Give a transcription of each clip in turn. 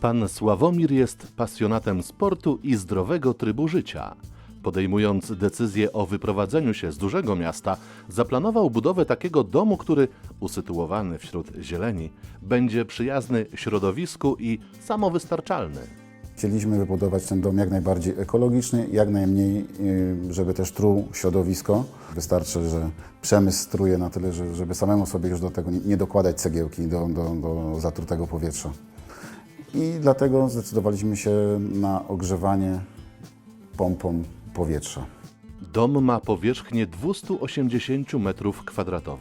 Pan Sławomir jest pasjonatem sportu i zdrowego trybu życia. Podejmując decyzję o wyprowadzeniu się z dużego miasta, zaplanował budowę takiego domu, który, usytuowany wśród zieleni, będzie przyjazny środowisku i samowystarczalny. Chcieliśmy wybudować ten dom jak najbardziej ekologiczny, jak najmniej, y, żeby też truł środowisko. Wystarczy, że przemysł struje na tyle, że- żeby samemu sobie już do tego nie dokładać cegiełki do, do, do zatrutego powietrza. I dlatego zdecydowaliśmy się na ogrzewanie pompą powietrza. Dom ma powierzchnię 280 m2.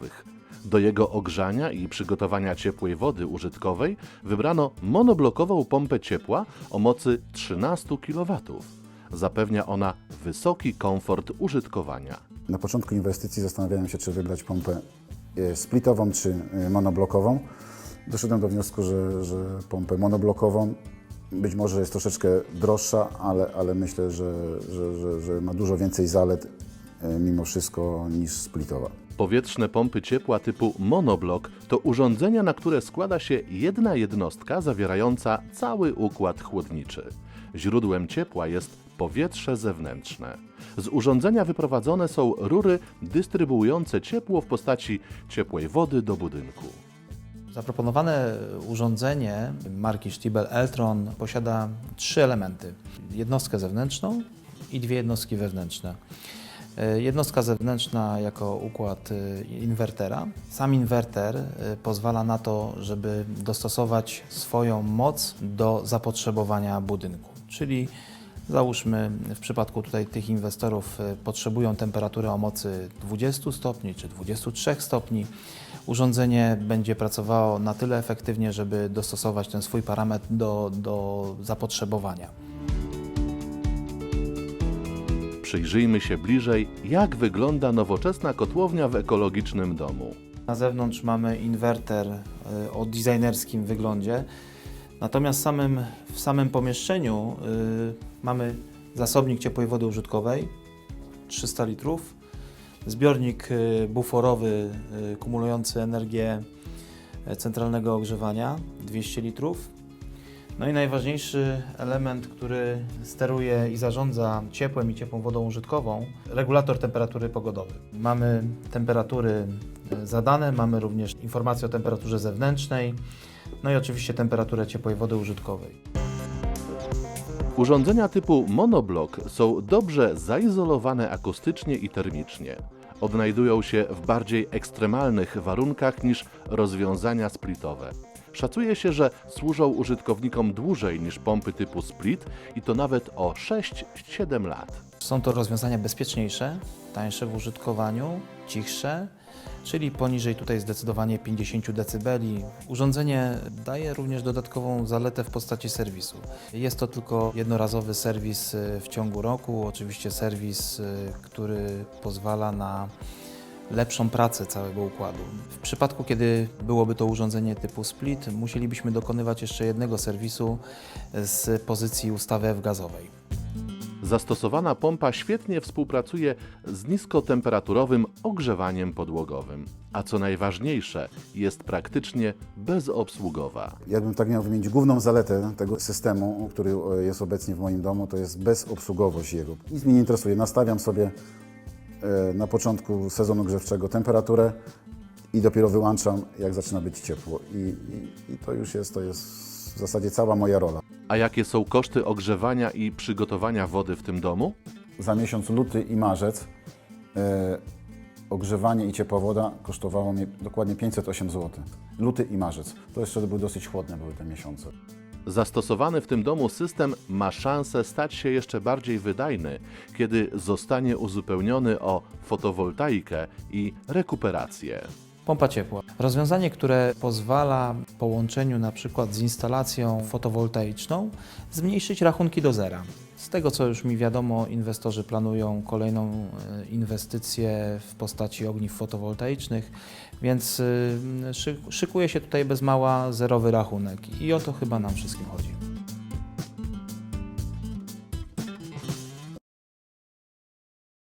Do jego ogrzania i przygotowania ciepłej wody użytkowej wybrano monoblokową pompę ciepła o mocy 13 kW. Zapewnia ona wysoki komfort użytkowania. Na początku inwestycji zastanawiałem się, czy wybrać pompę e, splitową czy e, monoblokową. Doszedłem do wniosku, że, że pompę monoblokową być może jest troszeczkę droższa, ale, ale myślę, że, że, że, że ma dużo więcej zalet e, mimo wszystko niż splitowa. Powietrzne pompy ciepła typu monoblok to urządzenia, na które składa się jedna jednostka zawierająca cały układ chłodniczy. Źródłem ciepła jest powietrze zewnętrzne. Z urządzenia wyprowadzone są rury dystrybuujące ciepło w postaci ciepłej wody do budynku. Zaproponowane urządzenie marki Stiebel Eltron posiada trzy elementy. Jednostkę zewnętrzną i dwie jednostki wewnętrzne. E, Jednostka zewnętrzna jako układ e, inwertera. Sam inwerter e, pozwala na to, żeby dostosować swoją moc do zapotrzebowania budynku. Czyli załóżmy w przypadku tutaj tych inwestorów e, potrzebują temperatury o mocy 20 stopni czy 23 stopni. Urządzenie będzie pracowało na tyle efektywnie, żeby dostosować ten swój parametr do, do zapotrzebowania. Przyjrzyjmy się bliżej, jak wygląda nowoczesna kotłownia w ekologicznym domu. Na zewnątrz mamy inwerter e, o designerskim wyglądzie, natomiast samym, w samym pomieszczeniu y, mamy zasobnik ciepłej wody użytkowej 300 litrów, zbiornik y, buforowy y, kumulujący energię e, centralnego ogrzewania 200 litrów. No i najważniejszy element, który steruje i zarządza ciepłem i ciepłą wodą użytkową, regulator temperatury pogodowej. Mamy temperatury e, zadane, mamy również informacje o temperaturze zewnętrznej, no i oczywiście temperaturę ciepłej wody użytkowej. Urządzenia typu monoblok są dobrze zaizolowane akustycznie i termicznie. Odnajdują się w bardziej ekstremalnych warunkach niż rozwiązania splitowe. Szacuje się, że służą użytkownikom dłużej niż pompy typu split i to nawet o 6-7 lat. Są to rozwiązania bezpieczniejsze, tańsze w użytkowaniu, cichsze, czyli poniżej tutaj zdecydowanie 50 dB. Urządzenie daje również dodatkową zaletę w postaci serwisu. Jest to tylko jednorazowy serwis y, w ciągu roku, oczywiście serwis, y, który pozwala na lepszą pracę całego układu. W przypadku, kiedy byłoby to urządzenie typu split, musielibyśmy dokonywać jeszcze jednego serwisu z pozycji ustawy F-gazowej. Zastosowana pompa świetnie współpracuje z niskotemperaturowym ogrzewaniem podłogowym, a co najważniejsze, jest praktycznie bezobsługowa. Jakbym tak miał wymienić główną zaletę tego systemu, który e, jest obecnie w moim domu, to jest bezobsługowość jego. Nic mnie nie interesuje. Nastawiam sobie e, na początku sezonu grzewczego temperaturę i dopiero wyłączam, jak zaczyna być ciepło. I, i, i to już jest, to jest w zasadzie cała moja rola. A jakie są koszty ogrzewania i przygotowania wody w tym domu? Za miesiąc luty i marzec e, ogrzewanie i ciepła woda kosztowało mnie dokładnie 508 zł. Luty i marzec. To jeszcze były dosyć chłodne były te miesiące. Zastosowany w tym domu system ma szansę stać się jeszcze bardziej wydajny, kiedy zostanie uzupełniony o fotowoltaikę i rekuperację. Pompa ciepła. Rozwiązanie, które pozwala w połączeniu na przykład z instalacją fotowoltaiczną zmniejszyć rachunki do zera. Z tego co już mi wiadomo, inwestorzy planują kolejną e, inwestycję w postaci ogniw fotowoltaicznych, więc szy- szykuje się tutaj bez mała zerowy rachunek i o to chyba nam wszystkim chodzi.